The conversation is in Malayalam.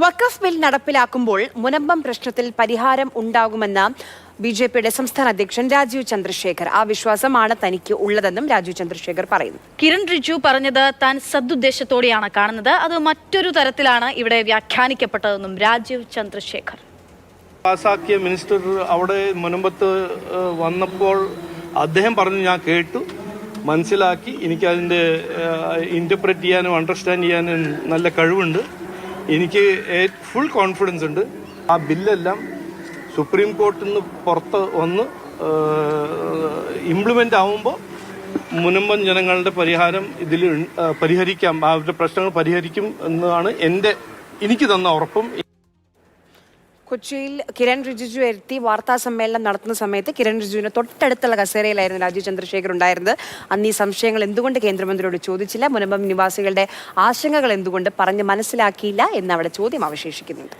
വഖഫ് ബിൽ നടപ്പിലാക്കുമ്പോൾ മുനമ്പം പ്രശ്നത്തിൽ പരിഹാരം ഉണ്ടാകുമെന്ന ബി ജെ പിയുടെ സംസ്ഥാന അധ്യക്ഷൻ രാജീവ് ചന്ദ്രശേഖർ. ആ വിശ്വാസമാണ് തനിക്ക് ഉള്ളതെന്നും രാജീവ് ചന്ദ്രശേഖർ പറയുന്നു. കിരൺ റിജു പറഞ്ഞത് താൻ സദുദ്ദേശത്തോടെയാണ് കാണുന്നത്. അത് മറ്റൊരു തരത്തിലാണ് ഇവിടെ വ്യാഖ്യാനിക്കപ്പെട്ടതെന്നും രാജീവ് ചന്ദ്രശേഖർ. പാസാക്കിയ മിനിസ്റ്റർ അവിടെ മുനമ്പത്ത് വന്നപ്പോൾ അദ്ദേഹം പറഞ്ഞു ഞാൻ കേട്ടു മനസ്സിലാക്കി എനിക്കതിന്റെ ഇന്റർപ്രറ്റ് ചെയ്യാനും അണ്ടർസ്റ്റാൻഡ് ചെയ്യാനും നല്ല കഴിവുണ്ട്. എനിക്ക് ഫുൾ കോൺഫിഡൻസ് ഉണ്ട്. ആ ബില്ലെല്ലാം സുപ്രീം കോർട്ടിൽ നിന്ന് പുറത്ത് വന്ന് ഇംപ്ലിമെന്റ് ആവുമ്പോൾ മുനമ്പം ജനങ്ങളുടെ പരിഹാരം ഇതിൽ പരിഹരിക്കാം. അവരുടെ പ്രശ്നങ്ങൾ പരിഹരിക്കും എന്നാണ് എന്റെ എനിക്ക് തന്ന ഉറപ്പും കൊച്ചിയിൽ കിരൺ റിജിജു എത്തി വാർത്താ സമ്മേളനം നടത്തുന്ന സമയത്ത് കിരൺ റിജിജുവിന് തൊട്ടടുത്തുള്ള കസേരയിലായിരുന്നു രാജീവ് ചന്ദ്രശേഖർ ഉണ്ടായിരുന്നത്. അന്ന് ഈ സംശയങ്ങൾ എന്തുകൊണ്ട് കേന്ദ്രമന്ത്രിയോട് ചോദിച്ചില്ല? മുനമ്പം നിവാസികളുടെ ആശങ്കകൾ എന്തുകൊണ്ട് പറഞ്ഞ് മനസ്സിലാക്കിയില്ല? എന്ന് അവിടെ ചോദ്യം അവശേഷിക്കുന്നുണ്ട്.